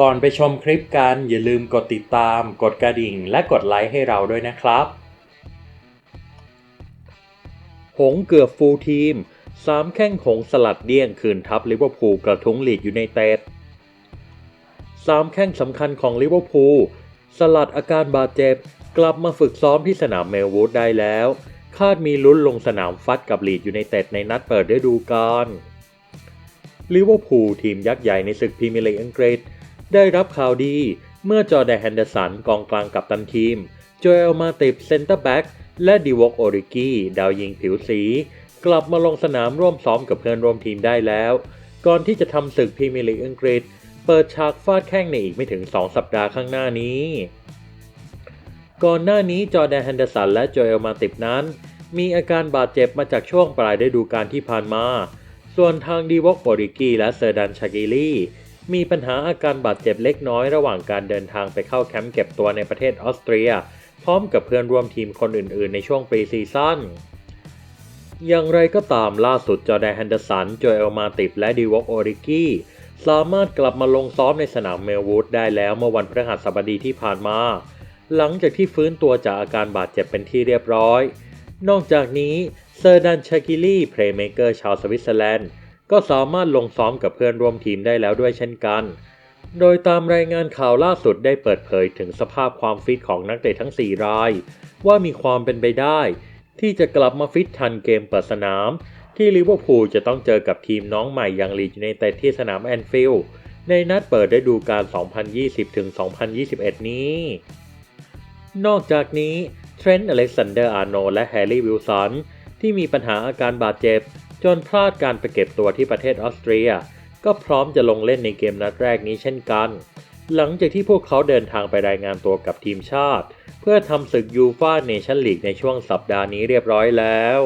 ก่อนไปชมคลิปกันอย่าลืมกดติดตาม กดกระดิ่ง และกดไลค์ให้เราด้วยนะครับ หงเกือบฟูลทีมสามแข้งหงสลัดเดี่ยงคืนทัพลิเวอร์พูลกระทุ้งลีดอยูไนเตดสามแข้งสำคัญของลิเวอร์พูลสลัดอาการบาดเจ็บ กลับมาฝึกซ้อมที่สนามเมลวูดได้แล้ว คาดมีลุ้นลงสนามฟัดกับลีดอยูไนเตดในนัดเปิดฤดูกาลลิเวอร์พูลทีมยักษ์ใหญ่ในศึกพรีเมียร์ลีกอังกฤษ ได้รับข่าวดีเมื่อจอแดนแฮนเดอร์สันกองกลางกับตันทีมโจเอลมาติบเซนเตอร์แบ็กและดีวอกโอริกี้ดาวยิงผิวสี กลับมาลงสนามร่วมซ้อมกับเพื่อนร่วมทีมได้แล้ว ก่อนที่จะทำศึกพรีเมียร์ลีกอังกฤษ เปิดฉากฟาดแข้งในอีกไม่ถึง 2 สัปดาห์ข้างหน้านี้ ก่อนหน้านี้จอแดนแฮนเดอร์สันและโจเอลมาติบนั้น มีอาการบาดเจ็บมาจากช่วงปลายฤดูกาลที่ผ่านมา ส่วนทางดีวอกโอริกี้และเซอร์ดันชากิลี มีปัญหาอาการบาดเจ็บเล็กน้อยระหว่างการเดินทางไปเข้าแคมป์เก็บตัวในประเทศออสเตรีย พร้อมกับเพื่อนร่วมทีมคนอื่นๆ ในช่วงปรีซีซั่นอย่างไรก็ตามล่าสุดจอร์แดนแฮนเดอร์สันโจเอลมาติบและดีวอกโอริกี้สามารถกลับมาลงซ้อมในสนามเมลวูดได้แล้วเมื่อวันพฤหัสบดีที่ผ่านมา หลังจากที่ฟื้นตัวจากอาการบาดเจ็บเป็นที่เรียบร้อย นอกจากนี้เซอร์ดันชากิลีเพลย์เมเกอร์ชาวสวิตเซอร์แลนด์ ก็สามารถลงซ้อมกับเพื่อนร่วมทีมได้แล้วด้วยเช่นกัน โดยตามรายงานข่าวล่าสุดได้เปิดเผยถึงสภาพความฟิตของนักเตะทั้ง 4 ราย ว่ามีความเป็นไปได้ ที่จะกลับมาฟิตทันเกมเปิดสนาม ที่ลิเวอร์พูลจะต้องเจอกับทีมน้องใหม่อย่างลีดยูไนเต็ดที่สนามแอนฟิลด์ในนัดเปิดฤดูกาล 2020-2021 นี้ นอกจากนี้เทรนต์อเล็กซานเดอร์อาร์โนและแฮร์รี่วิลสันที่มีปัญหาอาการบาดเจ็บ จนพลาดการไปเก็บตัวที่ประเทศออสเตรีย ก็พร้อมจะลงเล่นในเกมนัดแรกนี้เช่นกัน หลังจากที่พวกเขาเดินทางไปรายงานตัวกับทีมชาติ เพื่อทำศึกยูฟาเนชั่นลีกในช่วงสัปดาห์นี้เรียบร้อยแล้ว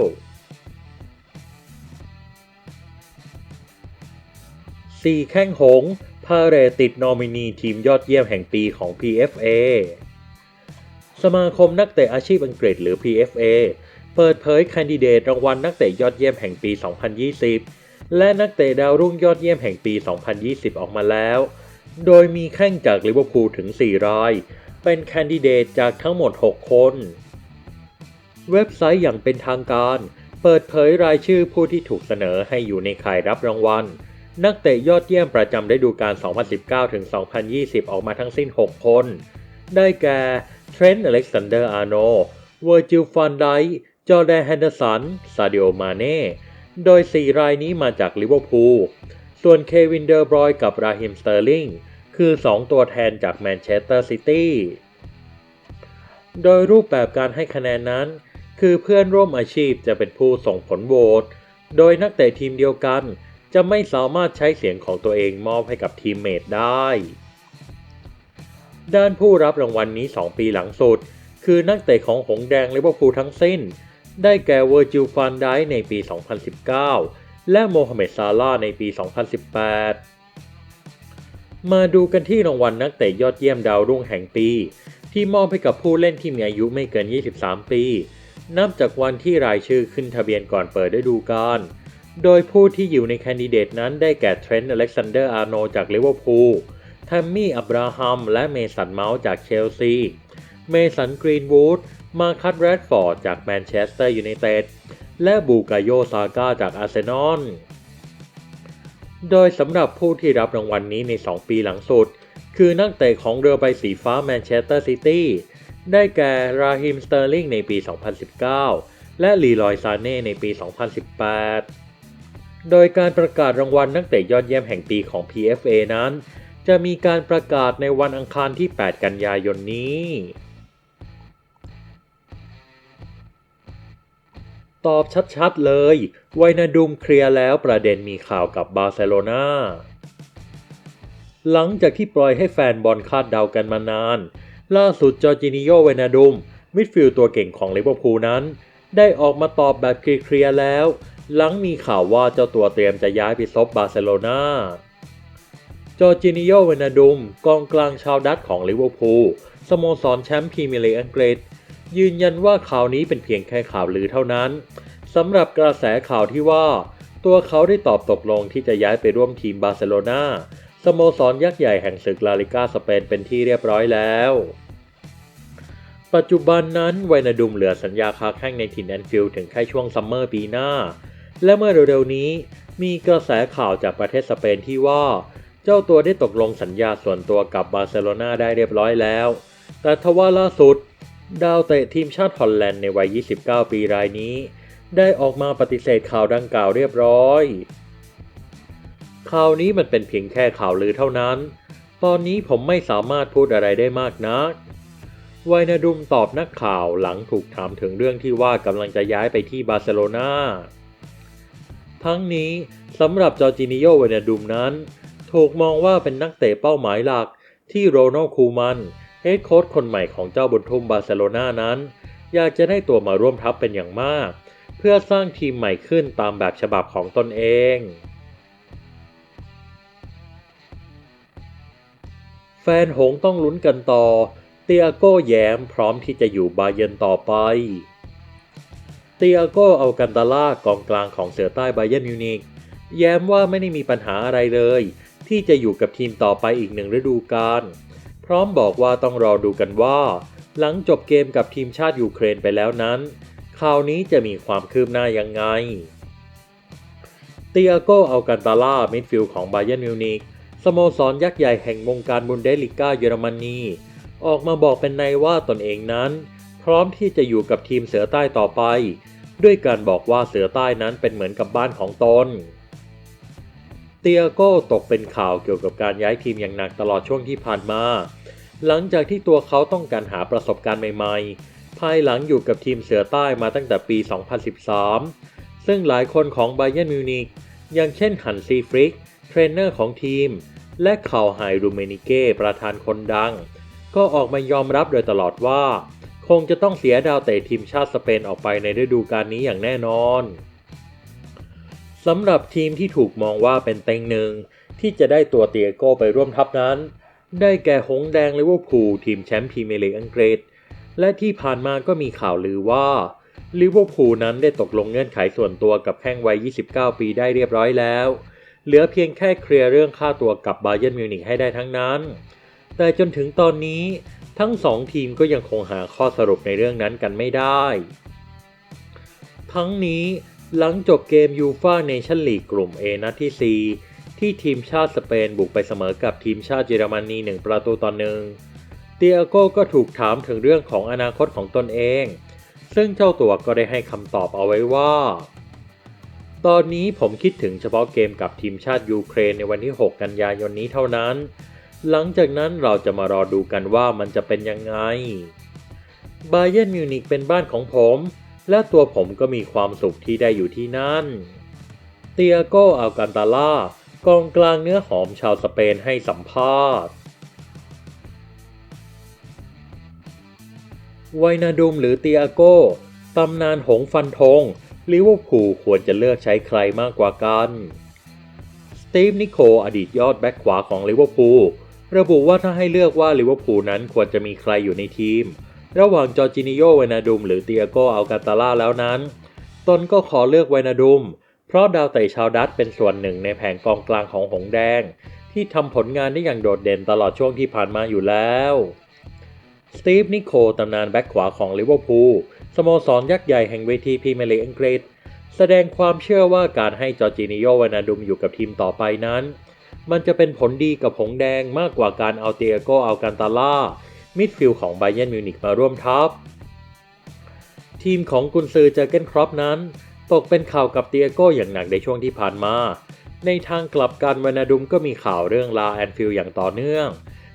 สี่แข้งหงพาเรติดนอมินีทีมยอดเยี่ยมแห่งปีของ PFA สมาคมนักเตะอาชีพอังกฤษหรือ PFA เปิดเผยแคนดิเดตรางวัลนักเตะยอดเยี่ยมแห่งปี 2020 และนักเตะดาวรุ่งยอดเยี่ยมแห่งปี 2020 ออกมาแล้ว โดยมีแข้งจากลิเวอร์พูลถึง 4 ราย เป็นแคนดิเดตจากทั้งหมด 6 คน เว็บไซต์อย่างเป็นทางการ เปิดเผยรายชื่อผู้ที่ถูกเสนอให้อยู่ในข่ายรับรางวัล นักเตะยอดเยี่ยมประจำฤดูกาล 2019-2020 ออกมาทั้งสิ้น 6 คน ได้แก่เทรนต์อเล็กซานเดอร์อาร์โนเวอร์จิลฟันได จอแดนแฮนเดอร์สัน ซาดิโอ มาเน่ โดย 4 รายนี้มาจากลิเวอร์พูล ส่วนเควินเดอร์บรอยกับราฮิมสเตอร์ลิงคือ 2 ตัวแทนจากแมนเชสเตอร์ซิตี้ โดยรูปแบบการให้คะแนนนั้น คือเพื่อนร่วมอาชีพจะเป็นผู้ส่งผลโหวต โดยนักเตะทีมเดียวกัน จะไม่สามารถใช้เสียงของตัวเองมอบให้กับทีมเมทได้ ด้านผู้รับรางวัลนนี้ 2 ปีหลังสุด คือนักเตะของหงแดงลิเวอร์พูลทั้งสิ้น ได้แก่เวอร์จิลฟันไดในปี 2019 และโมฮัมเหม็ดซาลาห์ในปี 2018 มาดูกันที่รางวัลนักเตะยอดเยี่ยมดาวรุ่งแห่งปี ที่มอบให้กับผู้เล่นที่มีอายุไม่เกิน 23 ปี นับจากวันที่รายชื่อขึ้นทะเบียนก่อนเปิดฤดูกาล โดยผู้ที่อยู่ในแคนดิเดตนั้นได้แก่เทรนต์อเล็กซานเดอร์อาร์โนจากลิเวอร์พูลแทมมี่อับราฮัม และเมสันเมาส์จากเชลซี เมสันกรีนวูด มาคัตแรดฟอร์ดจากแมนเชสเตอร์ยูไนเต็ดและบูกาโยซาก้าจากอาร์เซนอล โดยสำหรับผู้ที่รับรางวัลนนี้ใน 2 ปีหลังสุด คือนักเตะของเรือใบสีฟ้าแมนเชสเตอร์ซิตี้ได้แก่ราฮิมสเตอร์ลิงในปี 2019 และลีลอยซาเน่ในปี 2018 โดยการประกาศรางวัลนักเตะยอดเยี่ยมแห่งปีของ PFA นั้น จะมีการประกาศในวันอังคารที่ 8 กันยายนนี้ ตอบชัดๆเลย ไวนาดุมเคลียร์แล้วประเด็นมีข่าวกับบาร์เซโลนาหลังจากที่ปล่อยให้แฟนบอลคาดเดากันมานาน ล่าสุดจอร์จินิโยเวนาดุม มิดฟิลด์ตัวเก่งของลิเวอร์พูลนั้น ได้ออกมาตอบแบบเคลียร์แล้ว หลังมีข่าวว่าเจ้าตัวเตรียมจะย้ายไปซบบาร์เซโลนาจอร์จินิโยเวนาดุม กองกลางชาวดัตของลิเวอร์พูลสโมสรแชมป์พรีเมียร์ลีกอังกฤษ ยืนยันว่าข่าวนี้เป็นเพียงแค่ข่าวลือเท่านั้นสำหรับกระแสข่าวที่ว่า ตัวเขาได้ตอบตกลงที่จะย้ายไปร่วมทีมบาร์เซโลนาสโมสรยักษ์ใหญ่แห่งศึกลาลิก้าสเปนเป็นที่เรียบร้อยแล้ว ปัจจุบันนั้นไวนาดุมเหลือสัญญาค้าแข้งในถิ่นแอนฟิลด์ถึงแค่ช่วงซัมเมอร์ปีหน้า และเมื่อเร็วๆนี้มีกระแสข่าวจากประเทศสเปนที่ว่า เจ้าตัวได้ตกลงสัญญาส่วนตัวกับบาร์เซโลนาได้เรียบร้อยแล้ว แต่ทว่าล่าสุด ดาวเตะทีมชาติฮอลแลนด์ในวัย 29 ปีรายนี้ ได้ออกมาปฏิเสธข่าวดังกล่าวเรียบร้อย ข่าวนี้มันเป็นเพียงแค่ข่าวลือเท่านั้น ตอนนี้ผมไม่สามารถพูดอะไรได้มากนักไวนาดุมตอบนักข่าวหลังถูกถามถึงเรื่องที่ว่ากำลังจะย้ายไปที่บาร์เซโลนาทั้งนี้สำหรับจอร์จินิโยไวนาดุมนั้น ถูกมองว่าเป็นนักเตะเป้าหมายหลักที่โรนัลคูมัน เฮดโค้ชคนใหม่ของเจ้าบุญทุ่มบาร์เซโลนานั้น อยากจะได้ตัวมาร่วมทัพเป็นอย่างมาก เพื่อสร้างทีมใหม่ขึ้นตามแบบฉบับของตนเองแฟนหงต้องลุ้นกันต่อ เตียโก้แย้มพร้อมที่จะอยู่บาเยิร์นต่อไป เตียโก้เอากันตาล่ากองกลางของเสือใต้บาเยนมิวนิกแย้มว่าไม่ได้มีปัญหาอะไรเลย ที่จะอยู่กับทีมต่อไปอีกหนึ่งฤดูกาล พร้อมบอกว่าต้องรอดูกันว่า หลังจบเกมกับทีมชาติยูเครนไปแล้วนั้นคราวนี้จะมีความคืบหน้ายังไงเตียโก้เอากันตาล่ามิดฟิลด์ของบาเยิร์นมิวนิกสโมสรยักษ์ใหญ่แห่งวงการบุนเดสลิก้าเยอรมนีออกมาบอกเป็นในว่าตนเองนั้น พร้อมที่จะอยู่กับทีมเสือใต้ต่อไป ด้วยการบอกว่าเสือใต้นั้นเป็นเหมือนกับบ้านของตน เตียโก้ตกเป็นข่าวเกี่ยวกับการย้ายทีมอย่างหนักตลอดช่วงที่ผ่านมา หลังจากที่ตัวเขาต้องการหาประสบการณ์ใหม่ๆ ภายหลังอยู่กับทีมเสือใต้มาตั้งแต่ปี 2013 ซึ่งหลายคนของไบเยนมิวนิกอย่างเช่นฮันซีฟริก เทรนเนอร์ของทีม และข่าวไฮรูเมนิเก้ประธานคนดัง ก็ออกมายอมรับโดยตลอดว่า คงจะต้องเสียดาวเตะทีมชาติสเปนออกไปในฤดูกาลนี้อย่างแน่นอนสำหรับทีมที่ถูกมองว่าเป็นเต็งหนึ่งที่จะได้ตัวเตียโก้ไปร่วมทัพนั้น ได้แก่หงแดงลิเวอร์พูลทีมแชมป์พรีเมียร์ลีกอังกฤษ และที่ผ่านมาก็มีข่าวลือว่าลิเวอร์พูลนั้นได้ตกลงเงื่อนไขส่วนตัวกับแข้งวัย 29 ปีได้เรียบร้อยแล้ว เหลือเพียงแค่เคลียร์เรื่องค่าตัวกับบาเยิร์นมิวนิกให้ได้ทั้งนั้น แต่จนถึงตอนนี้ทั้งสองทีมก็ยังคงหาข้อสรุปในเรื่องนั้นกันไม่ได้ ทั้งนี้หลังจบเกมยูฟ่าเนชั่นลีกกลุ่ม A นัดที่ 4 ที่ทีมชาติสเปนบุกไปเสมอกับทีมชาติเยอรมนีหนึ่งประตูต่อหนึ่งเตียโก้ก็ถูกถามถึงเรื่องของอนาคตของตนเอง ซึ่งเจ้าตัวก็ได้ให้คำตอบเอาไว้ว่า ตอนนี้ผมคิดถึงเฉพาะเกมกับทีมชาติยูเครนในวันที่ 6 กันยายนนี้เท่านั้น หลังจากนั้นเราจะมารอดูกันว่ามันจะเป็นยังไงบาเยิร์นมิวนิกเป็นบ้านของผม และตัวผมก็มีความสุขที่ได้อยู่ที่นั่น เตียโก้อัลกันตาล่า กองกลางเนื้อหอมชาวสเปนให้สัมภาษณ์ไวนาดุมหรือเตียโก้ตำนานหงฟันธงลิเวอร์พูลควรจะเลือกใช้ใครมากกว่ากัน สตีฟนิโคลอดีตยอดแบ็คขวาของลิเวอร์พูลระบุว่าถ้าให้เลือกว่าลิเวอร์พูลนั้นควรจะมีใครอยู่ในทีม ระหว่างจอร์จินิโยไวนาดุมหรือเตียโกอัลกาตาล่าแล้วนั้น ตนก็ขอเลือกไวนาดุมเพราะดาวเตะชาวดัตเป็นส่วนหนึ่งในแผงกองกลางของหงส์แดง ที่ทำผลงานได้อย่างโดดเด่นตลอดช่วงที่ผ่านมาอยู่แล้ว สตีฟนิโคลตำนานแบ็คขวาของลิเวอร์พูลสโมสรยักษ์ใหญ่แห่งเวทีพรีเมียร์ลีกอังกฤษ แสดงความเชื่อว่าการให้จอร์จินิโยวานาดุมอยู่กับทีมต่อไปนั้น มันจะเป็นผลดีกับหงส์แดงมากกว่าการเอาเตียโกอัลกันตาล่ามิดฟิลด์ของไบเยนมิวนิกมาร่วมทัพ ทีมของกุนซือเจอเกนครอปนั้น ตกเป็นข่าวกับเตียโกอย่างหนักในช่วงที่ผ่านมา ในทางกลับกันวานาดุมก็มีข่าวเรื่องลาแอนฟิลอย่างต่อเนื่อง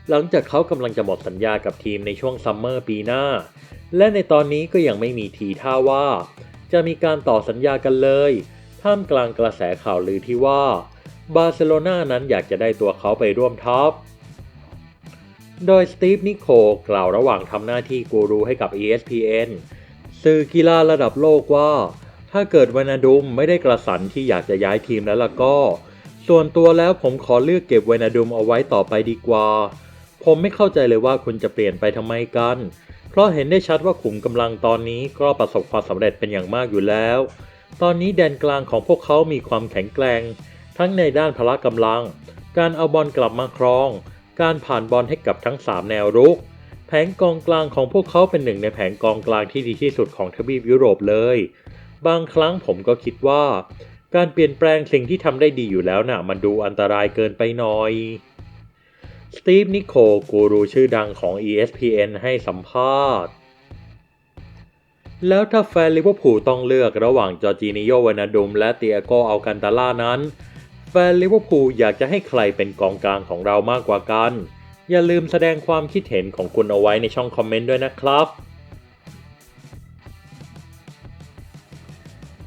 หลังจากเขากำลังจะหมดสัญญากับทีมในช่วงซัมเมอร์ปีหน้า และในตอนนี้ก็ยังไม่มีทีท่าว่า จะมีการต่อสัญญากันเลย ท่ามกลางกระแสข่าวลือที่ว่า บาร์เซโลนานั้นอยากจะได้ตัวเขาไปร่วมทัพโดยสตีฟนิโคลกล่าวระหว่างทำหน้าที่กูรูให้กับ ESPN สื่อกีฬาระดับโลกว่า ถ้าเกิดวานาดุมไม่ได้กระสันที่อยากจะย้ายทีมแล้วล่ะก็ ส่วนตัวแล้วผมขอเลือกเก็บวานาดุมเอาไว้ต่อไปดีกว่า ผมไม่เข้าใจเลยว่าคุณจะเปลี่ยนไปทำไมกัน เพราะเห็นได้ชัดว่าขุมกำลังตอนนี้ก็ประสบความสำเร็จเป็นอย่างมากอยู่แล้ว ตอนนี้แดนกลางของพวกเขามีความแข็งแกร่งทั้งในด้านพละกำลัง การเอาบอลกลับมาครอง การผ่านบอลให้กับทั้ง 3 แนวรุก แผงกองกลางของพวกเขาเป็นหนึ่งในแผงกองกลางที่ดีที่สุดของทวีปยุโรปเลย บางครั้งผมก็คิดว่า การเปลี่ยนแปลงสิ่งที่ทำได้ดีอยู่แล้วน่ะ มันดูอันตรายเกินไปหน่อยสตีฟนิโคลกูรูชื่อดังของ ESPN ให้สัมภาษณ์ แล้วถ้าแฟนลิเวอร์พูลต้องเลือกระหว่างจอร์จินิโยวานาดุมและเตียโกอัลกันตาล่านั้น แฟนลิเวอร์พูลอยากจะให้ใครเป็นกองกลางของเรามากกว่ากัน อย่าลืมแสดงความคิดเห็นของคุณเอาไว้ในช่องคอมเมนต์ด้วยนะครับ